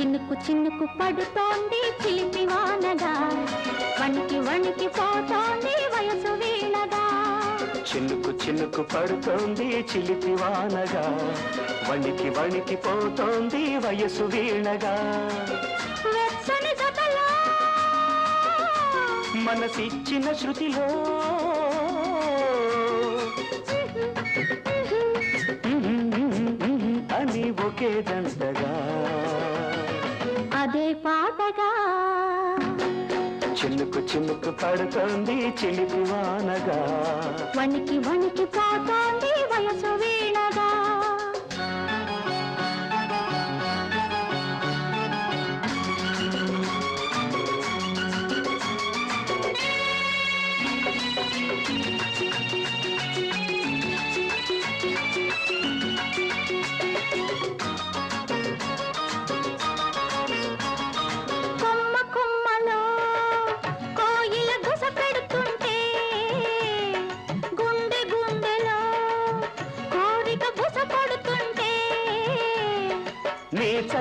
చినుకు పడుతోంది చిలిపి వానగా. వణికి వణికి పోతోంది వయసు వీణగా చినుకు చినుకు పడుతోంది చిలిపి వానగా. వణికి వణికి పోతోంది వయసు వీణగా వెచ్చని జతలో మనసిచ్చిన శృతిలో. అని ఒకే దండగా. అదే పాటగా. చినుకు చినుకు పడుతోంది చిలిపి వానగా. వణికి వణికి పోతోంది వయసు వీణగా.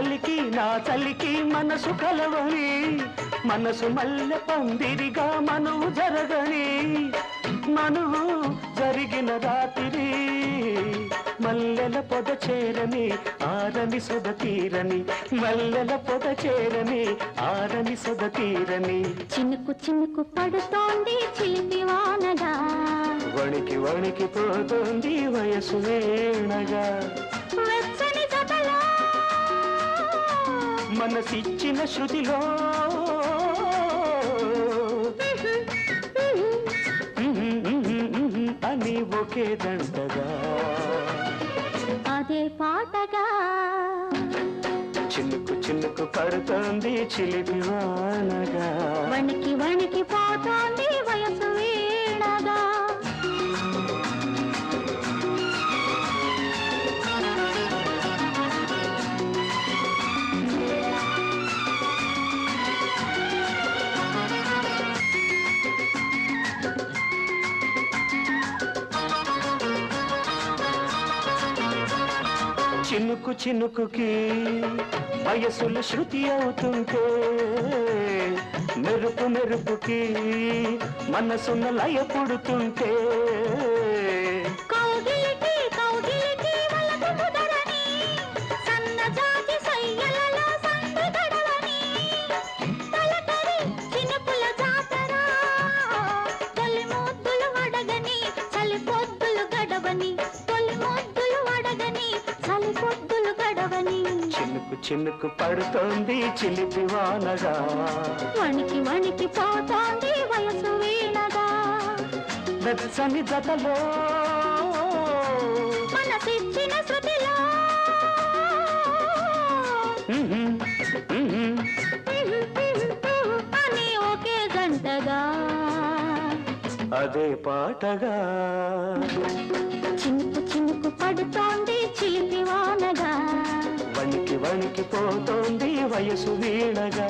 నీ చలికి నా చలికి మనసు కలవని మనసు మల్లె పందిరిగా మనువు జరగని మనువు జరిగిన రాత్రి మల్లెల పొద చేరని ఆరని సొద తీరని మల్లెల పొద చేరని ఆరని సొద తీరని. చినుకు చినుకు పడుతోంది చిలిపి వానగా. వణికి వణికి పోతుంది వయసు వేణగా. మనసిచ్చిన శృతిలో. అని ఒకే దండగా. అదే పాటగా. చినుకు చినుకు పడుతోంది చిలిపి వానగా. వణికి వణికి పోతోంది వయసు. చినుకు చినుకుకి వయసులు శృతి అవుతుంటే మెరుపు మెరుపుకి మనసున్న లయ పుడుతుంటే చినుకు చినుకు పడుతోంది చిలిపి వానగా. వణికి వణికి పోతోంది వయసు వీణగా. వెచ్చని జతలో మనసిచ్చిన శృతిలో. అని ఒకే గంటగా. అదే పాటగా. చినుకు చినుకు పడుతోంది చిలిపి వానగా. వణికి పోతోంది వయసు వీణగా.